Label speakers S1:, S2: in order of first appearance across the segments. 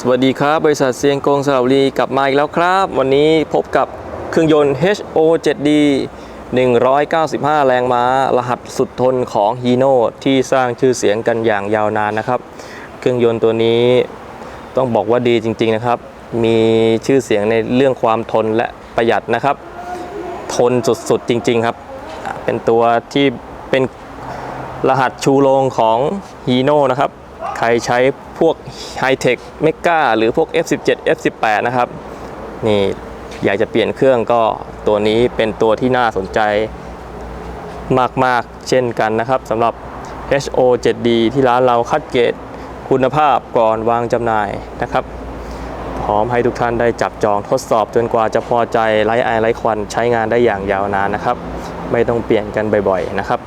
S1: สวัสดีครับ บริษัทเซียงกงสระบุรีกลับมาอีกแล้วครับ วันนี้พบกับเครื่องยนต์ HO7D 195 แรงม้า รหัสสุดทนของ Hino ที่สร้างชื่อเสียงกันอย่างยาวนานนะครับ เครื่องยนต์ตัวนี้ต้องบอกว่าดีจริงๆนะครับ มีชื่อเสียงในเรื่องความทนและประหยัดนะครับ ทนสุดๆจริงๆครับ เป็นตัวที่เป็นรหัสชูโรงของ Hino นะครับ ใครใช้พวก High Tech m e g a หรือพวก F17 F18 นะครับ นี่อยากจะเปลี่ยนเครื่องก็ตัวนี้เป็นตัวที่น่าสนใจมาก ๆ เช่นกันนะครับสำหรับ HO7D ที่ร้านเราคัดเกรดคุณภาพก่อนวางจำหน่ายนะครับพร้อมให้ทุกท่านได้จับจองทดสอบจนกว่าจะพอใจไร้ไอไร้ควันใช้งานได้อย่างยาวนานนะครับ ไม่ต้องเปลี่ยนกันบ่อยๆนะครับ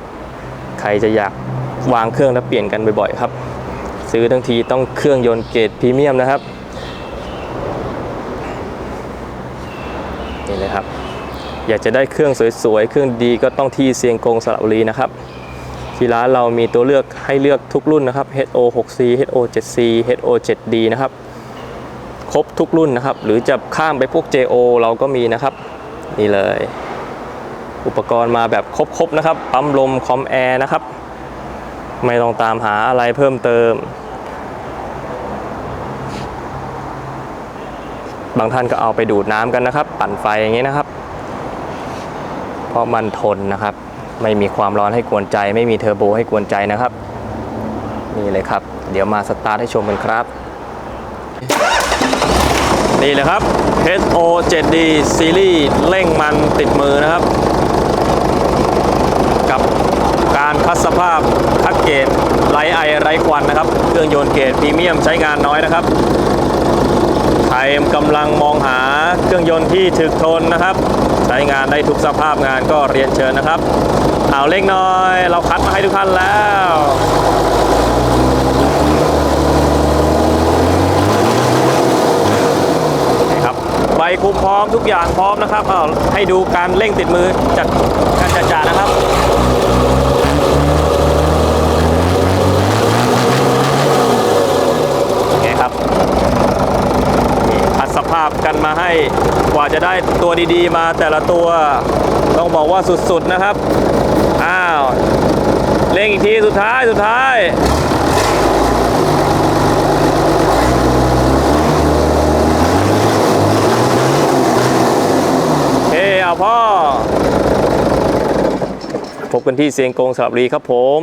S1: ใครจะอยากวางเครื่องแล้วเปลี่ยนกันบ่อยๆครับ ซื้อทั้งทีต้องเครื่องยนต์เกรดพรีเมียมนะครับ นี่เลยครับ อยากจะได้เครื่องสวยๆ เครื่องดีก็ต้องที่เซียงกงสระบุรีนะครับ ที่ร้านเรามีตัวเลือกให้เลือกทุกรุ่นนะครับ HO 6C HO 7C HO 7D นะครับ ครบทุกรุ่นนะครับ หรือจะข้ามไปพวก JO เราก็มีนะครับ นี่เลย อุปกรณ์มาแบบครบๆนะครับ ปั๊มลมคอมแอร์นะครับ ไม่ต้องตามหาอะไรเพิ่มเติม บางท่านก็เอาไปดูดน้ำกันนะครับ ปั่นไฟอย่างนี้นะครับ เพราะมันทนนะครับ ไม่มีความร้อนให้กวนใจ ไม่มีเทอร์โบให้กวนใจนะครับ นี่เลยครับ เดี๋ยวมาสตาร์ทให้ชมกันครับ นี่เลยครับ HO 7D ซีรีส์เร่งมันติดมือนะครับการคัดสภาพคัดเกรดไร้ไอไร้ควันนะครับ เครื่องยนต์เกรดพรีเมียมใช้งานน้อยนะครับใครกำลังมองหาเครื่องยนต์ที่ถึกทนนะครับ ใช้งานได้ทุกสภาพงานก็เรียนเชิญนะครับ เอาเล็กน้อย เราคัดมาให้ทุกท่านแล้วนะครับใบคุมพร้อมทุกอย่างพร้อมนะครับเอาให้ดูการเร่งติดมือจัดการจัดจานะครับ ไงครับนี่คัด สภาพกันมาให้กว่าจะได้ตัวดีๆ มาแต่ละตัวต้องบอกว่าสุดๆนะครับ อ้าวเร่งอีกทีสุดท้ายสุดท้ายเฮ้เอาพ่อพบกันที่เสียงกงสระบุรีครับผม